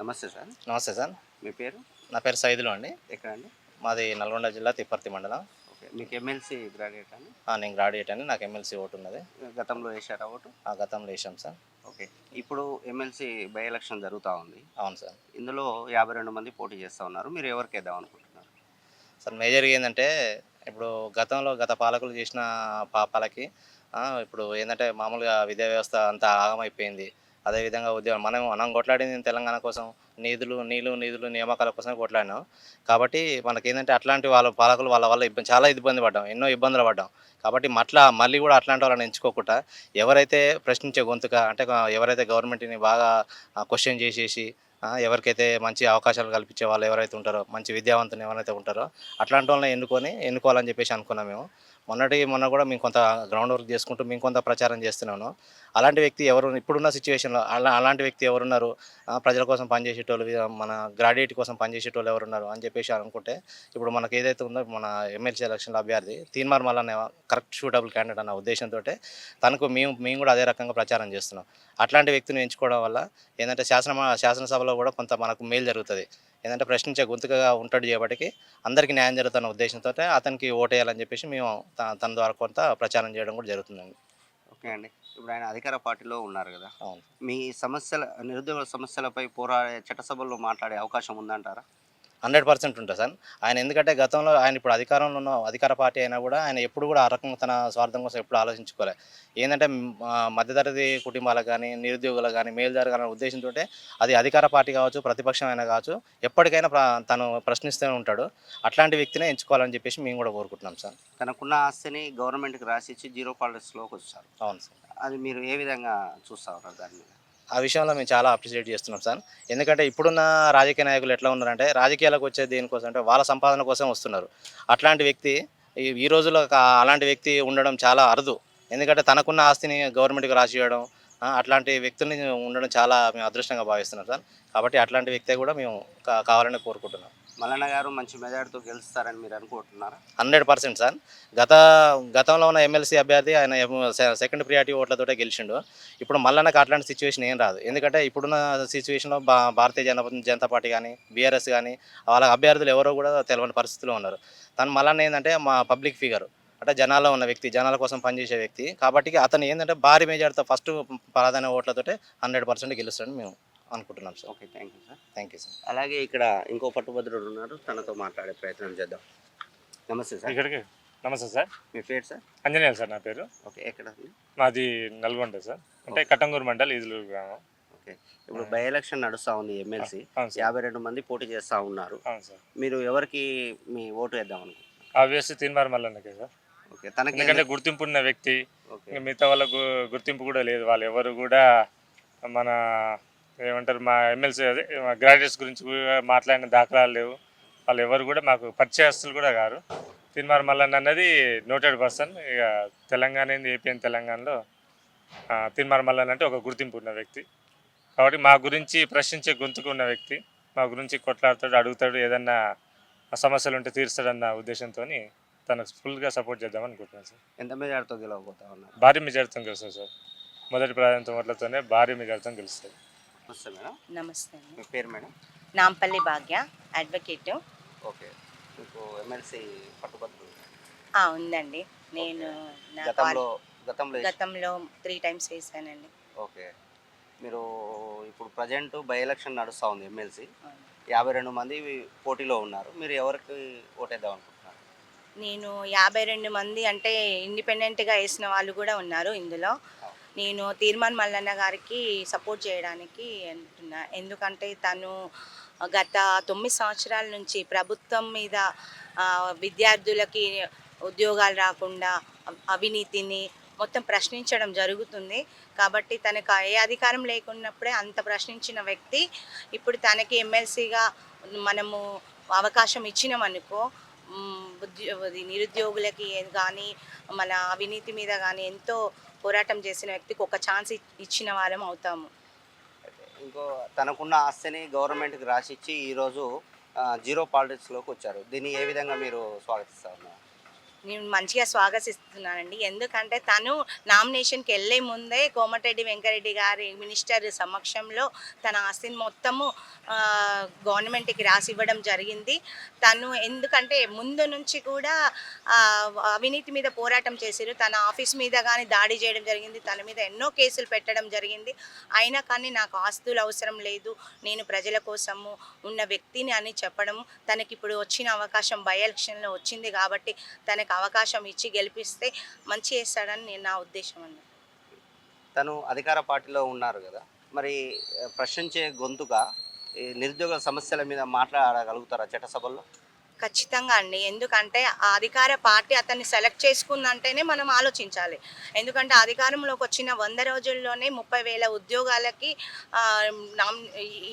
నమస్తే సార్. నమస్తే సార్. మీ పేరు? నా పేరు సైదులు అండి. ఎక్కడండి మాది నల్గొండ జిల్లా తిప్పర్తి మండలం. ఓకే. మీకు ఎమ్మెల్సీ గ్రాడ్యుయేట్ అని నేను గ్రాడ్యుయేట్ అని నాకు ఎమ్మెల్సీ ఓటు ఉన్నది. గతంలో వేశారా ఓటు? ఆ గతంలో వేసాం సార్. ఓకే. ఇప్పుడు ఎమ్మెల్సీ బై ఎలక్షన్ జరుగుతూ ఉంది. అవును సార్. ఇందులో యాభై రెండు మంది పోటీ చేస్తూ ఉన్నారు. మీరు ఎవరికి వేద్దాం అనుకుంటున్నారు? సార్ మేజర్గా ఏంటంటే ఇప్పుడు గతంలో గత పాలకులు చేసిన పాపాలకి ఇప్పుడు ఏంటంటే మామూలుగా విద్యా వ్యవస్థ అంతా ఆగమైపోయింది. అదేవిధంగా ఉద్యోగం. మనం మనం కొట్లాడింది తెలంగాణ కోసం నిధులు నీళ్ళు నిధులు నియామకాల కోసం కొట్లాడినాం. కాబట్టి మనకి ఏంటంటే అట్లాంటి వాళ్ళ పాలకులు వాళ్ళ వల్ల ఇబ్బంది చాలా ఇబ్బంది పడ్డాం ఎన్నో ఇబ్బందులు పడ్డాం. కాబట్టి మట్లా మళ్ళీ కూడా అట్లాంటి వాళ్ళని ఎంచుకోకుండా ఎవరైతే ప్రశ్నించే గొంతుక అంటే ఎవరైతే గవర్నమెంట్ని బాగా క్వశ్చన్ చేసేసి ఎవరికైతే మంచి అవకాశాలు కల్పించే వాళ్ళు ఎవరైతే ఉంటారో మంచి విద్యావంతులు ఎవరైతే ఉంటారో అట్లాంటి వాళ్ళని ఎన్నుకొని ఎన్నుకోవాలని చెప్పేసి అనుకున్నాం మేము. మొన్నటి మొన్న కూడా మేము కొంత గ్రౌండ్ వర్క్ చేసుకుంటూ మేము కొంత ప్రచారం చేస్తున్నాను. అలాంటి వ్యక్తి ఎవరు ఇప్పుడున్న సిచ్యువేషన్లో అలా అలాంటి వ్యక్తి ఎవరున్నారు? ప్రజల కోసం పనిచేసేటోళ్ళు మన గ్రాడ్యుయేట్ కోసం పనిచేసేటోళ్ళు ఎవరున్నారు అని చెప్పేసి అనుకుంటే ఇప్పుడు మనకి ఏదైతే ఉందో మన ఎమ్మెల్సీ ఎలక్షన్లో అభ్యర్థి Teenmar Mallanna correct suitable candidate అన్న ఉద్దేశంతో తనకు మేము మేము కూడా అదే రకంగా ప్రచారం చేస్తున్నాం. అట్లాంటి వ్యక్తిని ఎంచుకోవడం వల్ల ఏంటంటే శాసన శాసనసభలో కూడా కొంత మనకు మేలు జరుగుతుంది. ఏంటంటే ప్రశ్నించే గొంతుకగా ఉంటాడు చేయబట్టి అందరికీ న్యాయం జరుగుతున్న ఉద్దేశంతో అతనికి ఓటేయాలని చెప్పేసి మేము తన ద్వారా కొంత ప్రచారం చేయడం కూడా జరుగుతుందండి. ఓకే అండి. ఇప్పుడు ఆయన అధికార పార్టీలో ఉన్నారు కదా. మీ సమస్యల నిరుద్యోగ సమస్యలపై పోరాడే చట్టసభల్లో మాట్లాడే అవకాశం ఉందంటారా? హండ్రెడ్ పర్సెంట్ ఉంటుంది సార్. ఆయన ఎందుకంటే గతంలో ఆయన ఇప్పుడు అధికారంలో ఉన్న అధికార పార్టీ అయినా కూడా ఆయన ఎప్పుడు కూడా ఆ రకంగా తన స్వార్థం కోసం ఎప్పుడు ఆలోచించుకోలే. ఏంటంటే మధ్యతరగతి కుటుంబాలకు కానీ నిరుద్యోగులకు కానీ మేలు జరగాలనే ఉద్దేశంతో అది అధికార పార్టీ కావచ్చు ప్రతిపక్షం అయినా కావచ్చు ఎప్పటికైనా తను ప్రశ్నిస్తూనే ఉంటాడు. అట్లాంటి వ్యక్తినే ఎంచుకోవాలని చెప్పేసి మేము కూడా కోరుకుంటున్నాం సార్. తనకున్న ఆస్తిని గవర్నమెంట్కి రాసిచ్చి జీరో పాలిటిక్స్లోకి వచ్చారు అవును సార్. అది మీరు ఏ విధంగా చూస్తా ఉన్నారు దాని మీద? ఆ విషయంలో మేము చాలా అప్రిషియేట్ చేస్తున్నాం సార్ ఎందుకంటే ఇప్పుడున్న రాజకీయ నాయకులు ఎట్లా ఉన్నారంటే రాజకీయాలకు వచ్చే దేనికోసం అంటే వాళ్ళ సంపాదన కోసం వస్తున్నారు. అట్లాంటి వ్యక్తి ఈ- ఈ రోజుల్లో అలాంటి వ్యక్తి ఉండడం చాలా అరుదు. ఎందుకంటే తనకున్న ఆస్తిని గవర్నమెంట్కి రాసివ్వడం అట్లాంటి వ్యక్తుల్ని ఉండడం చాలా మేము అదృష్టంగా భావిస్తున్నాం సార్ కాబట్టి అట్లాంటి వ్యక్తే కూడా మేము కావాలని కోరుకుంటున్నాం. మల్లన్న గారు మంచి మెజార్టీతో గెలుస్తారని మీరు అనుకుంటున్నారా? Hundred percent sir. గత గతంలో ఉన్న ఎమ్మెల్సీ అభ్యర్థి ఆయన సెకండ్ ప్రియారిటీ ఓట్లతోటే గెలిచిండు. ఇప్పుడు మల్లన్నకు అట్లాంటి సిచ్యువేషన్ ఏం రాదు. ఎందుకంటే ఇప్పుడున్న సిచ్యువేషన్లో భారతీయ జనపద జనతా పార్టీ కానీ బీఆర్ఎస్ కానీ వాళ్ళ అభ్యర్థులు ఎవరో కూడా తెలియని పరిస్థితిలో ఉన్నారు. తను మల్లన్న ఏంటంటే మా పబ్లిక్ ఫిగర్ అంటే జనాల్లో ఉన్న వ్యక్తి జనాల కోసం పనిచేసే వ్యక్తి. కాబట్టి అతను ఏంటంటే భారీ మెజార్టీతో ఫస్ట్ ప్రాధాన్య ఓట్లతోటే హండ్రెడ్ పర్సెంట్ గెలుస్తాడు మేము అనుకుంటున్నాం sir. Okay thank you sir. Thank you sir. అలాగే ఇక్కడ ఇంకో పట్టుభద్రుడు ఉన్నారు. తనతో మాట్లాడే ప్రయత్నం చేద్దాం. నమస్తే సార్. ఇక్కడికి. నమస్తే సార్. మీ పేరు సార్? అంజనేయులు సార్ నా పేరు. ఓకే ఎక్కడ? మాది నల్గొండ సార్. అంటే కట్టంగూరు మండల్ ఈదులూరు గ్రామం. ఓకే ఇప్పుడు బై ఎలక్షన్ నడుస్తూ ఉంది ఎమ్మెల్సీ. యాభై రెండు మంది పోటీ చేస్తూ ఉన్నారు. అవును సార్. మీరు ఎవరికి మీ ఓటు వేద్దాం అనుకుంటున్నారు? ఆబ్వియస్లీ తీన్మార్ మల్లన్నకే సార్. ఓకే తనకి ఎందుకంటే గుర్తింపు ఉన్న వ్యక్తి. మిగతా వాళ్ళకు గుర్తింపు కూడా లేదు. వాళ్ళు ఎవరు కూడా మన ఏమంటారు మా ఎమ్మెల్సీ అదే మా గ్రాడ్యుయేట్స్ గురించి మాట్లాడిన దాఖలాలు లేవు. వాళ్ళు ఎవరు కూడా మాకు పరిచయస్తులు కూడా కారు. తీన్మార్ మల్లన్న అన్నది నోటెడ్ పర్సన్ ఇక తెలంగాణ ఏంది ఏపీ అండ్ తెలంగాణలో తీన్మార్ మల్లన్న అంటే ఒక గుర్తింపు ఉన్న వ్యక్తి. కాబట్టి మా గురించి ప్రశ్నించే గొంతుకు ఉన్న వ్యక్తి. మా గురించి కొట్లాడతాడు అడుగుతాడు ఏదన్నా సమస్యలు ఉంటే తీరుస్తాడన్న ఉద్దేశంతో తనకు ఫుల్గా సపోర్ట్ చేద్దాం అనుకుంటున్నాను సార్. ఎంత మెజార్టీతో గెలవబోతా ఉన్నారు? భారీ మెజార్టీతో గెలుస్తుంది సార్. మొదటి ప్రాధాన్యత ఓట్లతోనే భారీ మెజార్టీతో గెలుస్తుంది నమస్తే మేడం. నమస్తే మీ పేరు madam? Nampally Bhagya advocate okay. మీకు ఎమ్మెల్సీ ఆ, ఉందండి. నేను నా గతంలో గతంలో గతంలో త్రీ టైమ్స్ వేసానండి ఓకే. మీరు ఇప్పుడు ప్రజెంట్ బై ఎలక్షన్ నడుస్తూ ఉంది ఎమ్మెల్సీ. యాభై రెండు మంది పోటీలో ఉన్నారు. మీరు ఎవరికి ఓటేద్దాం అనుకుంటున్నారు? నేను యాభై రెండు మంది అంటే ఇండిపెండెంట్గా వేసిన వాళ్ళు కూడా ఉన్నారు ఇందులో. నేను తీర్మాన్ మల్లన్న గారికి సపోర్ట్ చేయడానికి అంటున్నా. ఎందుకంటే తను గత తొమ్మిది సంవత్సరాల నుంచి ప్రభుత్వం మీద విద్యార్థులకి ఉద్యోగాలు రాకుండా అవినీతిని మొత్తం ప్రశ్నించడం జరుగుతుంది. కాబట్టి తనకు ఏ అధికారం లేకున్నప్పుడే అంత ప్రశ్నించిన వ్యక్తి ఇప్పుడు తనకి ఎమ్మెల్సీగా మనము అవకాశం ఇచ్చినామనుకో ఉద్యో- నిరుద్యోగులకి కానీ మన అవినీతి మీద కానీ ఎంతో పోరాటం చేసిన వ్యక్తికి ఒక ఛాన్స్ ఇచ్చిన వారం అవుతాము. ఇంకో తనకున్న ఆస్తిని గవర్నమెంట్కి రాసిచ్చి ఈరోజు జీరో పాలిటిక్స్లోకి వచ్చారు. దీన్ని ఏ విధంగా మీరు స్వాగతిస్తారు నేను మంచిగా స్వాగతిస్తున్నానండి. ఎందుకంటే తను నామినేషన్కి వెళ్ళే ముందే కోమటిరెడ్డి వెంకరెడ్డి గారి మినిస్టర్ సమక్షంలో తన ఆస్తిని మొత్తము గవర్నమెంట్కి రాసి ఇవ్వడం జరిగింది. తను ఎందుకంటే ముందు నుంచి కూడా అవినీతి మీద పోరాటం చేశారు తన ఆఫీస్ మీద కానీ దాడి చేయడం జరిగింది. తన మీద ఎన్నో కేసులు పెట్టడం జరిగింది. అయినా కానీ నాకు ఆస్తులు అవసరం లేదు. నేను ప్రజల కోసము ఉన్న వ్యక్తిని అని చెప్పడం తనకి ఇప్పుడు వచ్చిన అవకాశం బై ఎలక్షన్లో వచ్చింది కాబట్టి తనకు అవకాశం ఇచ్చి గెలిపిస్తే మంచి చేస్తాడని నేను నా ఉద్దేశం అండి. తను అధికార పార్టీలో ఉన్నారు కదా మరి ప్రశ్నించే గొంతుగా ఈ నిరుద్యోగ సమస్యల మీద మాట్లాడగలుగుతారా చట్టసభల్లో? ఖచ్చితంగా అండి. ఎందుకంటే ఆ అధికార పార్టీ అతన్ని సెలెక్ట్ చేసుకుందంటేనే మనం ఆలోచించాలి. ఎందుకంటే అధికారంలోకి వచ్చిన వంద రోజుల్లోనే ముప్పై వేల ఉద్యోగాలకి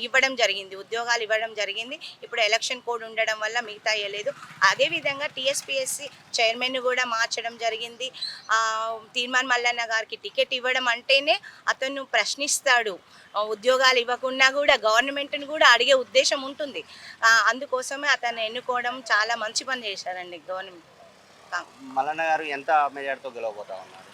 ఇవ్వడం జరిగింది. ఉద్యోగాలు ఇవ్వడం జరిగింది. ఇప్పుడు ఎలక్షన్ కోడ్ ఉండడం వల్ల మిగతా ఇవ్వలేదు అదేవిధంగా టీఎస్పిఎస్సి చైర్మన్ కూడా మార్చడం జరిగింది. తీర్మాన్ మల్లన్న గారికి టికెట్ ఇవ్వడం అంటేనే అతను ప్రశ్నిస్తాడు. ఉద్యోగాలు ఇవ్వకుండా కూడా గవర్నమెంట్ని కూడా అడిగే ఉద్దేశం ఉంటుంది. అందుకోసమే అతను ఎన్నుకోవడం చాలా మంచి పని చేశారండి గవర్నమెంట్. మల్లన్న గారు ఎంత మెజార్టీతో గెలవబోతా ఉన్నారు?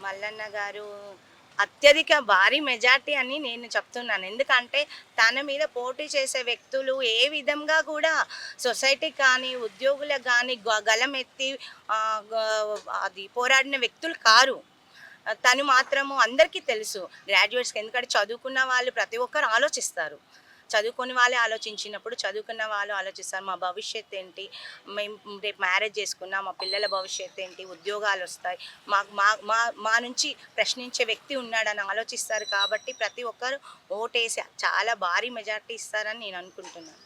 మల్లన్న గారు అత్యధిక భారీ మెజార్టీ అని నేను చెప్తున్నాను. ఎందుకంటే తన మీద పోటీ చేసే వ్యక్తులు ఏ విధంగా కూడా సొసైటీకి కానీ ఉద్యోగులకు కానీ గ- గలమెత్తి ఆ, గ- అది పోరాడిన వ్యక్తులు కారు. తను మాత్రము అందరికీ తెలుసు. గ్రాడ్యుయేట్స్కి ఎందుకంటే చదువుకున్న వాళ్ళు ప్రతి ఒక్కరు ఆలోచిస్తారు. చదువుకుని వాళ్ళే ఆలోచించినప్పుడు చదువుకున్న వాళ్ళు ఆలోచిస్తారు మా భవిష్యత్ ఏంటి? మేము రేపు మ్యారేజ్ చేసుకున్నా మా పిల్లల భవిష్యత్ ఏంటి? ఉద్యోగాలు వస్తాయి. మా మా మా మా నుంచి ప్రశ్నించే వ్యక్తి ఉన్నాడని ఆలోచిస్తారు కాబట్టి ప్రతి ఒక్కరు ఓటేసి చాలా భారీ మెజార్టీ ఇస్తారని నేను అనుకుంటున్నాను.